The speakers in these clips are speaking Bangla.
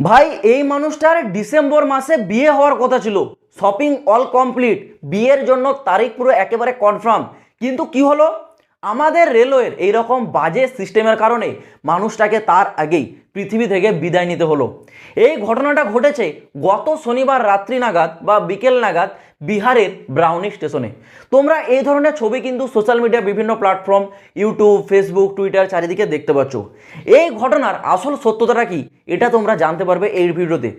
ভাই, এই মানুষটার ডিসেম্বর মাসে বিয়ে হওয়ার কথা ছিল। Shopping all complete. বিয়ের জন্য তারিখ পুরো একেবারে কনফার্ম। কিন্তু কি হলো? আমাদের রেলওয়ের এইরকম বাজে সিস্টেমের কারণে মানুষটাকে তার আগেই পৃথিবী থেকে বিদায় নিতে হলো। এই ঘটনাটা ঘটেছে গত শনিবার রাত্রি নাগাদ বা বিকেল নাগাদ বিহারের ব্রাউনি স্টেশনে। তোমরা এই ধরনের ছবি কিন্তু সোশ্যাল মিডিয়া বিভিন্ন প্ল্যাটফর্ম, ইউটিউব, ফেসবুক, টুইটার চারিদিকে দেখতে পাচ্ছ। এই ঘটনার আসল সত্যতাটা কি, এটা তোমরা জানতে পারবে এই ভিডিওতে।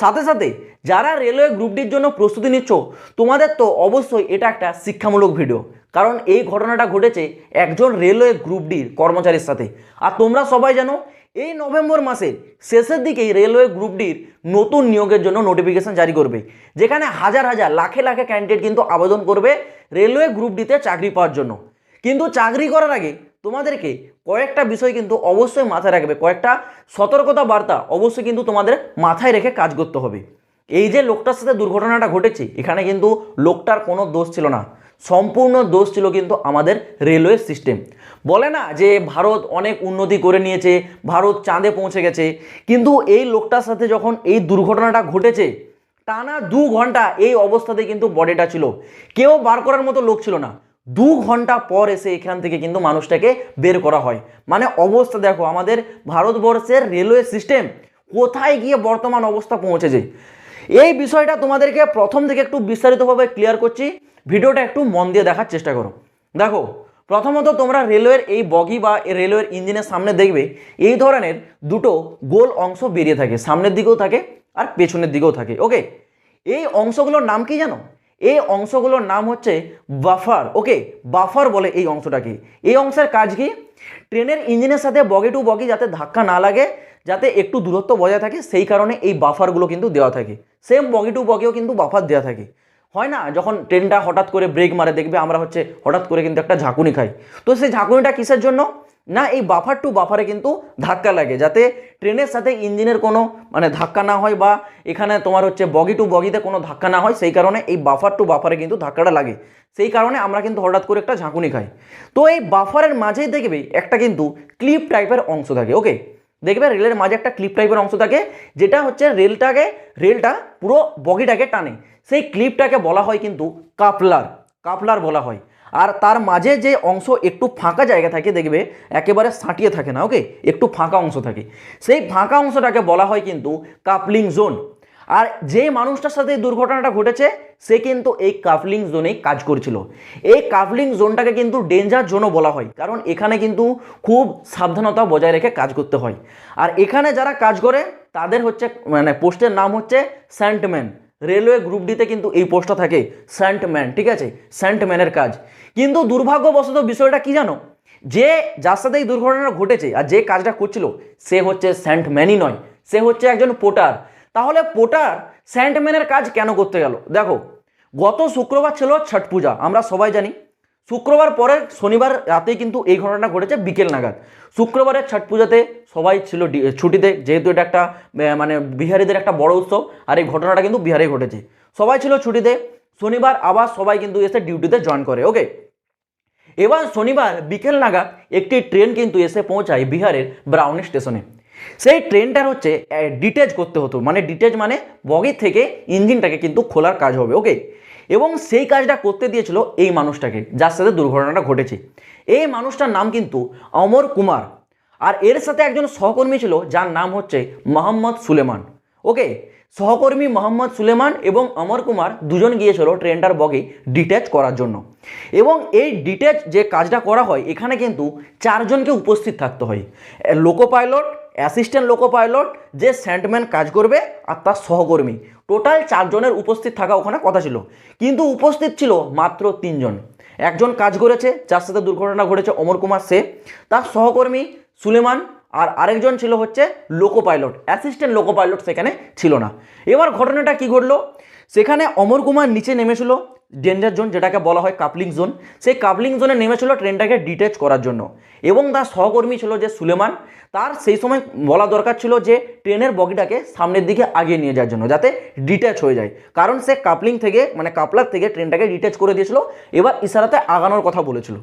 সাথে সাথে যারা রেলওয়ে গ্রুপ ডির জন্য প্রস্তুতি নিচ্ছ, তোমাদের তো অবশ্যই এটা একটা শিক্ষামূলক ভিডিও। কারণ এই ঘটনাটা ঘটেছে একজন রেলওয়ে গ্রুপ ডির কর্মচারীর সাথে। আর তোমরা সবাই জানো এই নভেম্বর মাসের শেষের দিকেই রেলওয়ে গ্রুপ ডির নতুন নিয়োগের জন্য নোটিফিকেশন জারি করবে, যেখানে হাজার হাজার, লাখে লাখে ক্যান্ডিডেট কিন্তু আবেদন করবে রেলওয়ে গ্রুপ ডিতে চাকরি পাওয়ার জন্য। কিন্তু চাকরি করার আগে তোমাদেরকে কয়েকটা বিষয় কিন্তু অবশ্যই মাথায় রাখবে, কয়েকটা সতর্কতা বার্তা অবশ্যই কিন্তু তোমাদের মাথায় রেখে কাজ করতে হবে। এই যে লোকটার সাথে দুর্ঘটনাটা ঘটেছে, এখানে কিন্তু লোকটার কোনো দোষ ছিল না। সম্পূর্ণ দোষ ছিল কিন্তু আমাদের রেলওয়ে সিস্টেম। বলে না যে ভারত অনেক উন্নতি করে নিয়েছে, ভারত চাঁদে পৌঁছে গেছে, কিন্তু এই লোকটার সাথে যখন এই দুর্ঘটনাটা ঘটেছে, টানা দু ঘণ্টা এই অবস্থাতে কিন্তু বডিটা ছিল। কেউ বার করার মতো লোক ছিল না। দু ঘণ্টা পর এসে এখান থেকে কিন্তু মানুষটাকে বের করা হয়। মানে অবস্থা দেখো, আমাদের ভারতবর্ষের রেলওয়ে সিস্টেম কোথায় গিয়ে বর্তমান অবস্থা পৌঁছেছে? এই বিষয়টা তোমাদেরকে প্রথম থেকে একটু বিস্তারিতভাবে ক্লিয়ার করছি। ভিডিওটা একটু মন দিয়ে দেখার চেষ্টা করো। দেখো, প্রথমত তোমরা রেলওয়ের এই বগি বা রেলওয়ের ইঞ্জিনের সামনে দেখবে, এই ধরনের দুটো গোল অংশ বেরিয়ে থাকে, সামনের দিকেও থাকে আর পেছনের দিকেও থাকে ওকে এই অংশগুলোর নাম কি জানো? এই অংশগুলোর নাম হচ্ছে বাফার ওকে বাফার বলে এই অংশটাকে। এই অংশের কাজ কি? ট্রেনের ইঞ্জিনের সাথে বগি টু বগি যাতে ধাক্কা না লাগে, যাতে একটু দূরত্ব বজায় থাকে, সেই কারণে এই বাফারগুলো কিন্তু দেওয়া থাকে। সেম বগি টু বগিও কিন্তু বাফার দেওয়া থাকে। হয় না? যখন ট্রেনটা হঠাৎ করে ব্রেক মারে, দেখবে আমরা হচ্ছে হঠাৎ করে কিন্তু একটা ঝাঁকুনি খাই। তো সেই ঝাঁকুনিটা কিসের জন্য? না, এই বাফার টু বাফারে কিন্তু ধাক্কা লাগে, যাতে ট্রেনের সাথে ইঞ্জিনের কোনো মানে ধাক্কা না হয় বা এখানে তোমার হচ্ছে বগি টু বগিতে কোনো ধাক্কা না হয়, সেই কারণে এই বাফার টু বাফারে কিন্তু ধাক্কাটা লাগে। সেই কারণে আমরা কিন্তু হঠাৎ করে একটা ঝাঁকুনি খাই। তো এই বাফারের মাঝেই দেখবে একটা কিন্তু ক্লিপ টাইপের অংশ থাকে ওকে দেখবে রেলের মাঝে একটা ক্লিপ টাইপের অংশ থাকে, যেটা হচ্ছে রেলটাকে রেলটা পুরো বগিটাকে টানে। সেই ক্লিপটাকে বলা হয় কিন্তু কাপলার কাপলার বলা হয়। আর তার মাঝে যে অংশ একটু ফাঁকা জায়গা থাকে, দেখবে একেবারে সাঁটিয়ে থাকে না ওকে একটু ফাঁকা অংশ থাকে। সেই ফাঁকা অংশটাকে বলা হয় কিন্তু কাপলিং জোন। আর যে মানুষটার সাথে এই দুর্ঘটনাটা ঘটেছে, সে কিন্তু এই কাপলিং জোনেই কাজ করছিল। এই কাপলিং জোনটাকে কিন্তু ডেঞ্জার জোনও বলা হয়, কারণ এখানে কিন্তু খুব সাবধানতা বজায় রেখে কাজ করতে হয়। আর এখানে যারা কাজ করে, তাদের হচ্ছে মানে পোস্টের নাম হচ্ছে স্যান্টম্যান। রেলওয়ে গ্রুপ ডিতে কিন্তু এই পোস্টটা থাকে স্যান্টম্যান ঠিক আছে? স্যান্টম্যানের কাজ। কিন্তু দুর্ভাগ্যবশত বিষয়টা কি জানো? যে যার সাথে এই দুর্ঘটনা ঘটেছে আর যে কাজটা করছিল, সে হচ্ছে স্যান্টম্যানই নয়, সে হচ্ছে একজন পোটার। তাহলে পোটার স্যান্টম্যানের কাজ কেন করতে গেল? দেখো, গত শুক্রবার ছিল ছট পূজা, আমরা সবাই জানি শুক্রবার পরে শনিবার রাতেই কিন্তু এই ঘটনাটা ঘটেছে বিকেল নাগাদ। শুক্রবারের ছট পূজাতে সবাই ছিল ছুটিতে, যেহেতু এটা একটা মানে বিহারিদের একটা বড় উৎসব, আর এই ঘটনাটা কিন্তু বিহারে ঘটেছে। সবাই ছিল ছুটিতে, শনিবার আবার সবাই কিন্তু এসে ডিউটিতে জয়েন করে ওকে এবার শনিবার বিকেল নাগাদ একটি ট্রেন কিন্তু এসে পৌঁছায় বিহারের ব্রাউনি স্টেশনে। সেই ট্রেনটার হচ্ছে ডিটেজ করতে হতো মানে ডিটেজ মানে বগির থেকে ইঞ্জিনটাকে কিন্তু খোলার কাজ হবে ওকে এবং সেই কাজটা করতে দিয়েছিল এই মানুষটাকে, যার সাথে দুর্ঘটনাটা ঘটেছে। এই মানুষটার নাম কিন্তু অমর কুমার। আর এর সাথে একজন সহকর্মী ছিল, যার নাম হচ্ছে মোহাম্মদ সুলেমান। ওকে? সহকর্মী মোহাম্মদ সুলেমান এবং অমর কুমার দুজন গিয়েছিল ট্রেনটার বগি ডিট্যাচ করার জন্য। এবং এই ডিট্যাচ যে কাজটা করা হয়, এখানে কিন্তু চারজনকে উপস্থিত থাকতে হয়। Loco pilot, assistant loco pilot, যে স্যান্ডম্যান কাজ করবে, আর তার সহকর্মী। টোটাল চারজনের উপস্থিত থাকা ওখানে কথা ছিল। কিন্তু উপস্থিত ছিল মাত্র তিনজন। একজন কাজ করেছে, যার সাথে দুর্ঘটনা ঘটেছে অমর কুমার সে। তার সহকর্মী সুলেমান আর আরেকজন ছিল হচ্ছে loco pilot assistant loco pilot সেখানে ছিল না। এবার ঘটনাটা কি ঘটলো? সেখানে অমর কুমার নিচে নেমেছিল ডেঞ্জার জোন যেটাকে বলা হয় কাপলিং জোন সেই কাপলিং জোনে নেমেছিল ট্রেনটাকে ডিটেচ করার জন্য। এবং তার সহকর্মী ছিল যে সুলেমান, তার সেই সময় বলা দরকার ছিল যে ট্রেনের বগিটাকে সামনের দিকে আগিয়ে নিয়ে যাওয়ার জন্য, যাতে ডিটেচ হয়ে যায়। কারণ সে কাপলিং থেকে মানে কাপলার থেকে ট্রেনটাকে ডিটেচ করে দিয়েছিল, এবার ইশারাতে আগানোর কথা বলেছিল।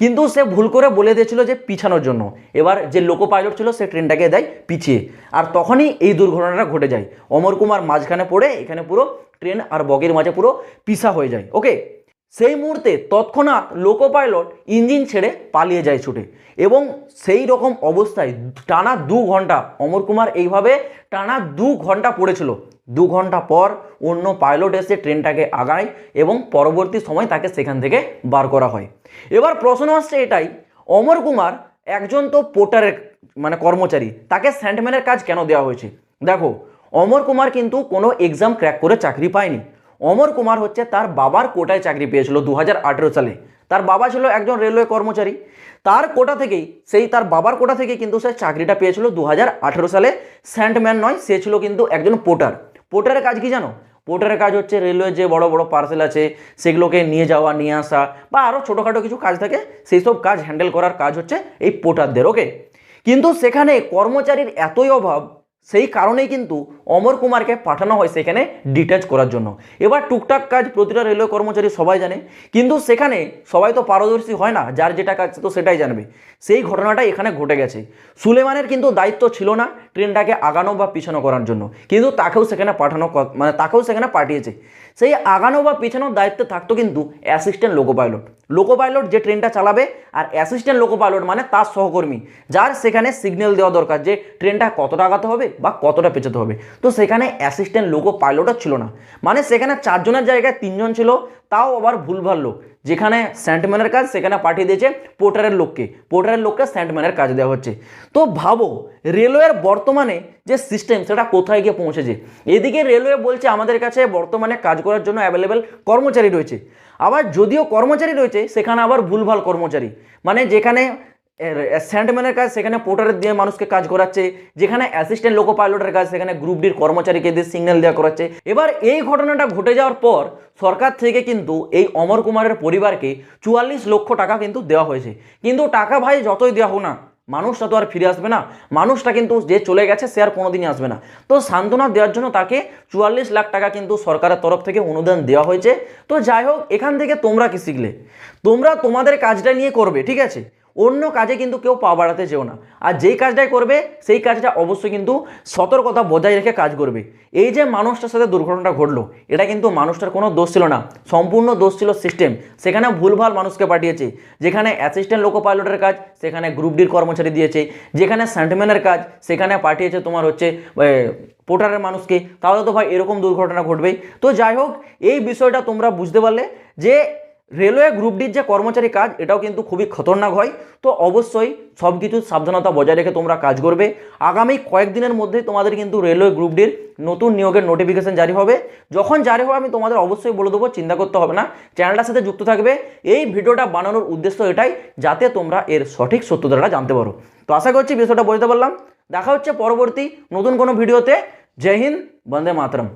কিন্তু সে ভুল করে বলে দিয়েছিল যে পিছানোর জন্য। এবার যে লোকো পাইলট ছিল, সে ট্রেনটাকে দেয় পিছিয়ে। আর তখনই এই দুর্ঘটনাটা ঘটে যায়। অমর কুমার মাঝখানে পড়ে এখানে পুরো ট্রেন আর বগের মাঝে পুরো পিসা হয়ে যায়। ওকে সেই মুহূর্তে তৎক্ষণাৎ লোকো পাইলট ইঞ্জিন ছেড়ে পালিয়ে যায় ছুটে। এবং সেই রকম অবস্থায় টানা দু ঘণ্টা, অমর কুমার এইভাবে টানা দু ঘণ্টা পড়েছিল। দু ঘণ্টা পর অন্য পাইলট এসে ট্রেনটাকে আগায় এবং পরবর্তী সময় তাকে সেখান থেকে বার করা হয়। এবার প্রশ্ন আসছে এটাই, অমর কুমার একজন তো পোর্টারের মানে কর্মচারী, তাকে স্যান্ডম্যানের কাজ কেন দেওয়া হয়েছে? দেখো, অমর কুমার কিন্তু কোনো এক্সাম ক্র্যাক করে চাকরি পায়নি। অমর কুমার হচ্ছে তার বাবার কোটায় চাকরি পেয়েছিল দু হাজার আঠেরো সালে। তার বাবা ছিল একজন রেলওয়ে কর্মচারী। তার কোটা থেকেই, সেই তার বাবার কোটা থেকে কিন্তু সে চাকরিটা পেয়েছিল দু হাজার আঠেরো সালে। স্যান্ডম্যান নয়, সে ছিল কিন্তু একজন পোটার। পোটারের কাজ কি জানো? পোর্টারের কাজ হচ্ছে রেলওয়ে যে বড় বড় পার্সেল আছে, সেগুলোকে নিয়ে যাওয়া, নিয়ে আসা বা আরও ছোটোখাটো কিছু কাজ থাকে, সেই সব কাজ হ্যান্ডেল করার কাজ হচ্ছে এই পোর্টারদের ওকে কিন্তু সেখানে কর্মচারীর এতই অভাব সেই কারণেই কিন্তু অমর কুমারকে পাঠানো হয় সেখানে ডিটাচ করার জন্য। এবার টুকটাক কাজ প্রতিটা রেলওয়ে কর্মচারী সবাই জানে। কিন্তু সেখানে সবাই তো পারদর্শী হয় না, যার যেটা কাজ তো সেটাই জানবে। সেই ঘটনাটা এখানে ঘটে গেছে। সুলেমানের কিন্তু দায়িত্ব ছিল না ট্রেনটাকে আগানো বা পিছানো করার জন্য। কিন্তু তাকেও সেখানে পাঠানো মানে তাকেও সেখানে পাঠিয়েছে। সেই আগানো বা পিছানোর দায়িত্বে থাকতো কিন্তু assistant loco pilot loco pilot যে ট্রেনটা চালাবে আর অ্যাসিস্ট্যান্ট লোকো পাইলট মানে তার সহকর্মী, যার সেখানে সিগন্যাল দেওয়া দরকার যে ট্রেনটা কতটা আগাতে হবে বা কতটা পেছাতে হবে। তো সেখানে অ্যাসিস্ট্যান্ট লোকো পাইলটও ছিল না। মানে সেখানে চারজনের জায়গায় তিনজন ছিল তাও আবার ভুলভাল লোক। যেখানে স্যান্টম্যানের কাজ, সেখানে পাঠিয়ে দিয়েছে পোর্টারের লোককে। পোর্টারের লোককে স্যান্টম্যানের কাজ দেওয়া হচ্ছে। তো ভাবো, রেলওয়ের বর্তমানে যে সিস্টেম, সেটা কোথায় গিয়ে পৌঁছেছে? এদিকে রেলওয়ে বলছে, আমাদের কাছে বর্তমানে কাজ করার জন্য অ্যাভেলেবেল কর্মচারী রয়েছে। আবার যদিও কর্মচারী রয়েছে, সেখানে আবার ভুলভাল কর্মচারী। মানে যেখানে স্যান্ডম্যানের কাজ, সেখানে পোর্টারের দিয়ে মানুষকে কাজ করাচ্ছে, যেখানে অ্যাসিস্ট্যান্ট লোকো পাইলটের কাজ, সেখানে গ্রুপ ডির কর্মচারীকে দিয়ে সিগন্যাল দেওয়া করাচ্ছে। এবার এই ঘটনাটা ঘটে যাওয়ার পর, সরকার থেকে কিন্তু এই অমর কুমারের পরিবারকে চুয়াল্লিশ লক্ষ টাকা কিন্তু দেওয়া হয়েছে। কিন্তু টাকা ভাই যতই দেওয়া হোক না, মানুষটা তো আর ফিরে আসবে না। মানুষটা কিন্তু যে চলে গেছে, সে আর কোনোদিনই আসবে না। তো সান্ত্বনা দেওয়ার জন্য তাকে চুয়াল্লিশ লাখ টাকা কিন্তু সরকারের তরফ থেকে অনুদান দেওয়া হয়েছে। তো যাই হোক, এখান থেকে তোমরা কি শিখলে? তোমরা তোমাদের কাজটা নিয়ে করবে, ঠিক আছে? অন্য কাজে কিন্তু কেউ পা বাড়াতে যেও না। আর যেই কাজটাই করবে সেই কাজটা অবশ্যই কিন্তু সতর্কতা বজায় রেখে কাজ করবে। এই যে মানুষটার সাথে দুর্ঘটনাটা ঘটলো এটা কিন্তু মানুষটার কোনো দোষ ছিল না। সম্পূর্ণ দোষ ছিল সিস্টেম সেখানে ভুলভাল মানুষকে পাঠিয়েছে। যেখানে অ্যাসিস্ট্যান্ট লোকো পাইলটের কাজ সেখানে গ্রুপ ডির কর্মচারী দিয়েছে। যেখানে স্যান্টম্যানের কাজ সেখানে পাঠিয়েছে তোমার হচ্ছে এ, পোর্টারের মানুষকে। তাহলে তো ভাই এরকম দুর্ঘটনা ঘটবেই। তো যাই হোক এই বিষয়টা তোমরা বুঝতে পারলে যে রেলওয়ে গ্রুপ ডির যে কর্মচারী কাজ, এটাও কিন্তু খুবই খতরনাক হয়। তো অবশ্যই সব কিছু সাবধানতা বজায় রেখে তোমরা কাজ করবে। আগামী কয়েকদিনের মধ্যে তোমাদের কিন্তু রেলওয়ে গ্রুপ ডির নতুন নিয়োগের নোটিফিকেশন জারি হবে। যখন জারি হবে, আমি তোমাদের অবশ্যই বলে দেবো, চিন্তা করতে হবে না। চ্যানেলটার সাথে যুক্ত থাকবে। এই ভিডিওটা বানানোর উদ্দেশ্য এটাই, যাতে তোমরা এর সঠিক সত্যতাটা জানতে পারো। তো আশা করছি বিষয়টা বুঝতে পারলাম। দেখা হচ্ছে পরবর্তী নতুন কোনো ভিডিওতে। জয় হিন্দ, বন্দে মাতরম।